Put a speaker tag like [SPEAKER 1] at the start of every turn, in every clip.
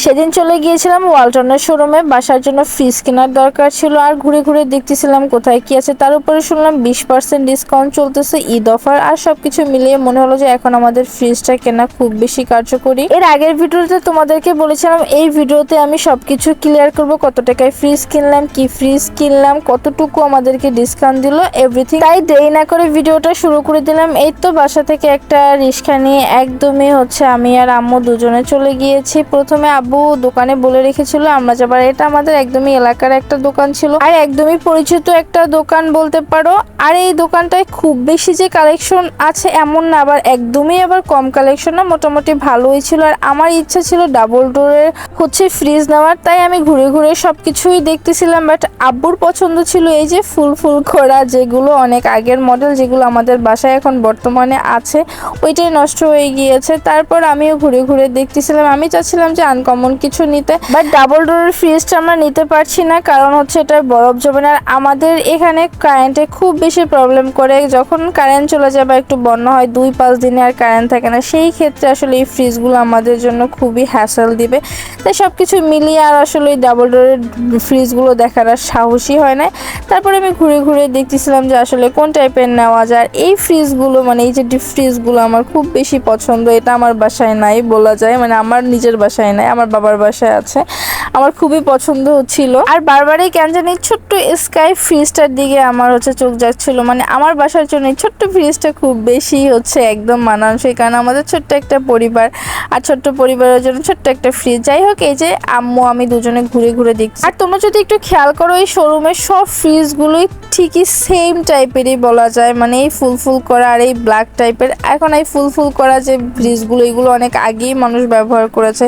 [SPEAKER 1] সেদিন চলে গিয়েছিলাম ওয়ালটনের শোরুমে, বাসার জন্য ফ্রিজ কেনার দরকার ছিল আর ঘুরে ঘুরে দেখতেছিলাম কোথায় কি আছে। তার উপরে শুনলাম বিশ পার্সেন্ট ডিসকাউন্ট চলতেছে ঈদ অফার আর সবকিছু মিলিয়ে মনে হলো যে এখন আমাদের ফ্রিজটা কেনা খুব বেশি কার্যকরী। এর আগের ভিডিওতে তোমাদেরকে বলেছিলাম, এই ভিডিওতে আমি সবকিছু ক্লিয়ার করব, কত টাকায় ফ্রিজ কিনলাম, কি ফ্রিজ কিনলাম, কতটুকু আমাদেরকে ডিসকাউন্ট দিল এভরিথিং তাই দেরি না করে ভিডিওটা শুরু করে দিলাম। এই তো বাসা থেকে একটা রিক্সা নিয়ে একদমই হচ্ছে আমি আর আম্মু দুজনে চলে গিয়েছি। প্রথমে আব্বু দোকানে বলে রেখেছিল, আমরা যাবার এটা আমাদের একদমই এলাকার একটা দোকান ছিল। আর একদমই পরিচিত একটা দোকান বলতে পারো। আর এই দোকানটায় খুব বেশি যে কালেকশন আছে এমন না, আবার একদমই আবার কম কালেকশন না মোটামুটি ভালোই ছিল। আর আমার ইচ্ছা ছিল ডাবল ডোরের হচ্ছে ফ্রিজ নেওয়ার, তাই আমি ঘুরে ঘুরে সব কিছুই দেখতেছিলাম। বাট আব্বুর পছন্দ ছিল এই যে ফুল ফুল করা, যেগুলো অনেক আগের মডেল যেগুলো আমাদের বাসায় এখন বর্তমানে আছে। ওইটাই নষ্ট হয়ে গিয়েছে। তারপর আমিও ঘুরে ঘুরে দেখতেছিলাম। আমি চাচ্ছিলাম যে আনকমন কিছু নিতে। বাট ডাবল ডোরের ফ্রিজটা আমরা নিতে পারছি না, কারণ হচ্ছে এটা বরফ জমে না আর আমাদের এখানে কারেন্টে খুব বেশি প্রবলেম করে, যখন কারেন্ট চলে যায় বা একটু বন্যা হয়, দুই পাঁচ দিনে আর কারেন্ট থাকে না, সেই ক্ষেত্রে আসলে এই ফ্রিজগুলো আমাদের জন্য খুবই হ্যাসেল দিবে। তাই সব কিছু মিলিয়ে আর আসলে এই ডাবল ডোরের ফ্রিজগুলো দেখার আর সাহসী হয় না। তারপরে আমি ঘুরে ঘুরে দেখতেছিলাম যে আসলে কোন টাইপের নেওয়া যায়। এই ফ্রিজগুলো মানে এই যে ডিপ ফ্রিজগুলো আমার খুব বেশি পছন্দ, এটা আমার বাসায় নাই বলা যায় মানে আমার নিজের বাসায় নাই, আমার বাবার বাসায় আছে। আমার খুবই পছন্দ হচ্ছিল আর বারবারই কেন জানি ছোট্ট স্কাই ফ্রিজটার দিকে আমার হচ্ছে চোখ যাচ্ছিল। মানে আমার বাসার জন্য ছোট্ট ফ্রিজটা খুব বেশি হচ্ছে একদম মানানসই। কারণ আমাদের ছোট্ট একটা পরিবার আর ছোট্ট পরিবারের জন্য ছোট্ট একটা ফ্রিজ যাই হোক, এই যে আম্মু, আমি দুজনে ঘুরে ঘুরে দেখছি। আর তোমরা যদি একটু খেয়াল করো, এই শোরুমের সব ফ্রিজগুলোই ঠিকই সেম টাইপেরই বলা যায়। মানে এই ফুল ফুল করা আর এই ব্ল্যাক টাইপের এখন এই ফুল ফুল করা যে ফ্রিজগুলো এগুলো অনেক আগেই মানুষ ব্যবহার করেছে।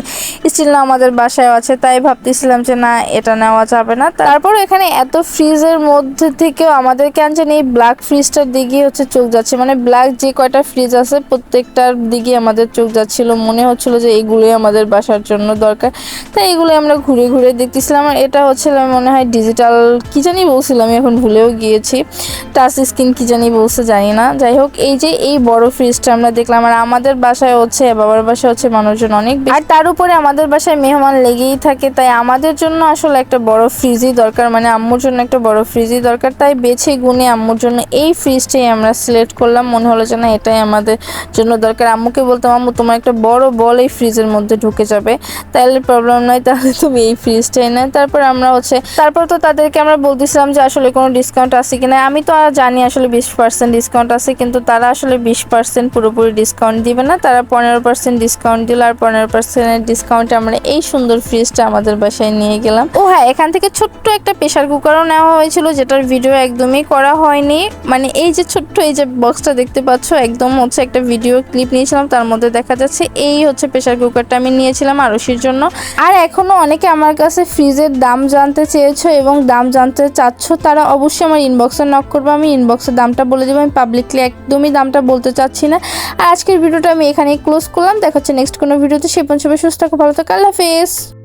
[SPEAKER 1] স্টিল আমাদের বাসায় আছে, তাই ভাবতেছিলাম যে না, এটা নেওয়া যাবে না। তারপর এখানে এত ফ্রিজের মধ্যে থেকেও আমাদের কেন জানি এই ব্ল্যাক ফ্রিজটার দিকেই হচ্ছে চোখ যাচ্ছে। মানে ব্ল্যাক যে কয়টা ফ্রিজ আছে, প্রত্যেকটার দিকে আমাদের চোখ যাচ্ছিল। মনে হচ্ছিল যে এইগুলোই আমাদের বাসার জন্য দরকার। তাই এগুলো আমরা ঘুরে ঘুরে দেখতেছিলাম আর এটা হচ্ছিল মনে হয় ডিজিটাল কি জানি বলছিলাম আমি এখন ভুলেও গিয়েছি। টাচ স্ক্রিন কি জানি বলছে জানি না। যাই হোক, এই যে এই বড় ফ্রিজটা আমরা দেখলাম। আর আমাদের বাসায় হচ্ছে, বাবার বাসায় হচ্ছে মানুষজন অনেক আর তার উপরে আমাদের বাসায় মেহমান লেগেই থাকে, তাই আমাদের জন্য আসলে একটা বড় ফ্রিজই দরকার। মানে আম্মুর জন্য একটা বড় ফ্রিজই দরকার। তাই বেছে গুনে আম্মুর জন্য এই ফ্রিজটাই আমরা সিলেক্ট করলাম। মনে হলো যে না এটাই আমাদের জন্য দরকার। আম্মুকে বলতাম, আম্মু, তোমার একটা বড় বল এই ফ্রিজের মধ্যে ঢুকে যাবে। তাহলে প্রবলেম নয় তাহলে তুমি এই ফ্রিজটাই নেয় তারপর আমরা হচ্ছে, তারপর তো তাদেরকে আমরা বলতেছিলাম যে আসলে কোনো ডিসকাউন্ট আছে কিনা। আমি তো জানি আসলে বিশ পার্সেন্ট ডিসকাউন্ট আছে, কিন্তু তারা আসলে বিশ পার্সেন্ট পুরোপুরি ডিসকাউন্ট দিবে না। তারা পনেরো পার্সেন্ট ডিসকাউন্ট দিল, আর পনেরো পার্সেন্টের ডিসকাউন্টে আমরা এই সুন্দর ফ্রিজটা আমাদের বাসায় নিয়ে গেলাম। ও হ্যাঁ এখান থেকে ছোট্ট একটা প্রেশার কুকারও নেওয়া হয়েছিল, যেটার ভিডিও একদমই করা হয়নি। মানে এই যে ছোট্ট এই যে বক্সটা দেখতে পাচ্ছ, একদম হচ্ছে একটা ভিডিও ক্লিপ নিয়েছিলাম, তার মধ্যে দেখা যাচ্ছে এই হচ্ছে প্রেশার কুকারটা আমি নিয়েছিলাম আরসির জন্য। আর এখনও অনেকে আমার কাছে ফ্রিজের দাম জানতে চেয়েছো এবং দাম জানতে চাচ্ছ, তারা অবশ্যই আমার ইনবক্সে নক করব। আমি ইনবক্সে দামটা বলে দেবো, আমি পাবলিকলি একদমই দামটা বলতে চাচ্ছি না। আর আজকের ভিডিওটা আমি এখানেই ক্লোজ করলাম। দেখা হচ্ছে নেক্সট কোনো ভিডিওতে। সে সবাই সুস্থ থাকো, ভালো থাকো, আল্লাহ হাফেজ।